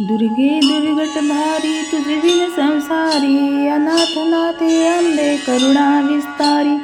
दुर्गे दुर्गट भारी तुझे विन संसारी अनाथ नाथे आंबे करुणा विस्तारी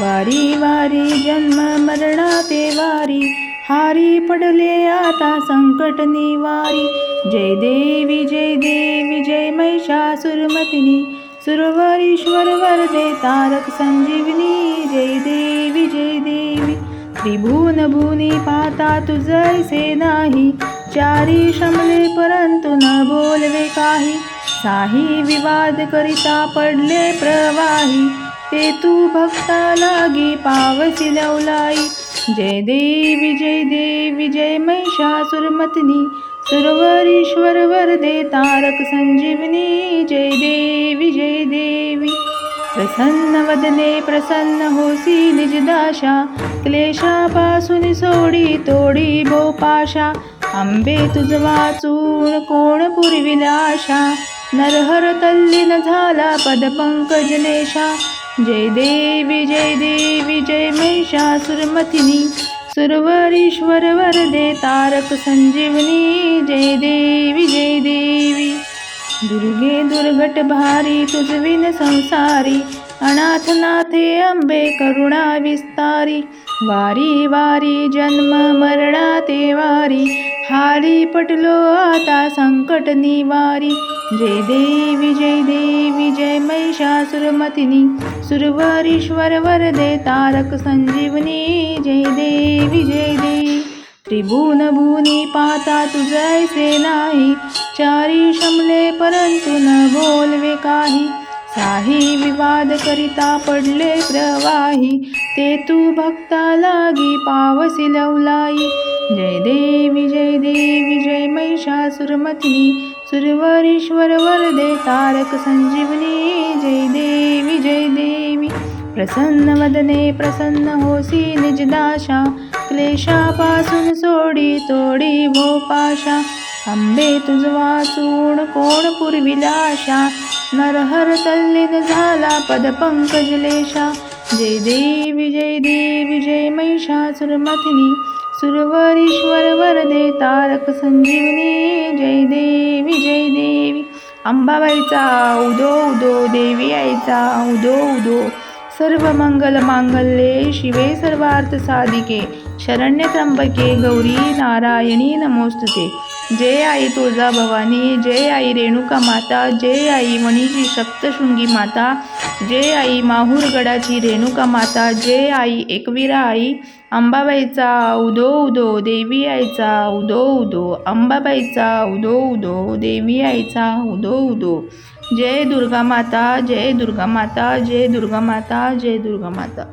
वारी वारी जन्म मरणाते वारी हारी पडले आता संकट निवारी. जय देवी जय देवी जय महिषासुरमतिनी सुरवरीश्वर वरदे तारक संजीवनी. जय देवी जय देवी त्रिभुवन भुनी पाहता तुझैसे नाही. चारी शमले परंतु न बोलवे काही. साही विवाद करिता पडले प्रवाही. ते तू भक्ता लागी पावसी लवलाई. जय देवी जय देवी जय महिषासुरमतनी सुरवरीश्वर वरदे तारक संजीवनी. जय देवी जय देवी. प्रसन्न वदने प्रसन्न होसी निजदाशा क्लेशापासून सोडी तोडी भोपाशा. आंबे तुझ वाचून कोण पुरविला आशा नरहर तल्लीन झाला पदपंकजनेशा जय देवी जय देवी जय महिषासुरमथिनी सुरवरीश्वर वरदे तारक संजीवनी. जय देवी जय देवी. दुर्गे दुर्घट भारी तुझविन संसारी. अनाथनाथे अंबे करुणा विस्तारी. वारी वारी जन्म मरणा ते वारी. हारी पटलो आता संकट निवारी. जय देवी जय देवी जय महिषासुरमतिनी सुरवरीश्वर वरदे तारक संजीवनी. जय देवी जय देवी. त्रिभुवन भूनी पाहता तुझैसे नाही. चारी शमले परंतु न बोलवे काही. साही विवाद करिता पडले प्रवाही. ते तू भक्ता लागी पावसी लवलाई. जय देवी जय देवी जय महिषासुरमतिनी सुरवरीश्वर वरदे तारक संजीवनी जय देवी जय देवी। प्रसन्न वदने प्रसन्न होसी निजदाशा क्लेशापासून सोडी तोडी भोपाशा आंबे तुझ वाचून कोण पुरविलाशा नरहर तल्लीन झाला पदपंकजलेशा जय देवी जय देवी जय महिषासुरमथिनी सुरवरीश्वर वरदे तारक संजीवनी जय देवी जय देवी अंबाबाईचा उदो उदो देवी आईचा उदो उदो सर्व मंगल मांगल्ये शिवे सर्वार्थ साधिके शरण्य त्र्यंबके गौरी नारायणी नमोस्तुते जय आई तुळजा भवानी जय आई रेणुका माता जय आई मणीची सप्तशृंगी माता जय आई माहूरगडाची रेणुका माता जय आई एकवीरा आई अंबाबाईचा उदो उदो देवी आईचा उदो उदो अंबाबाईचा उदो उदो देवी आईचा उदो उदो. जय दुर्गा माता जय दुर्गा माता जय दुर्गा माता जय दुर्गा माता.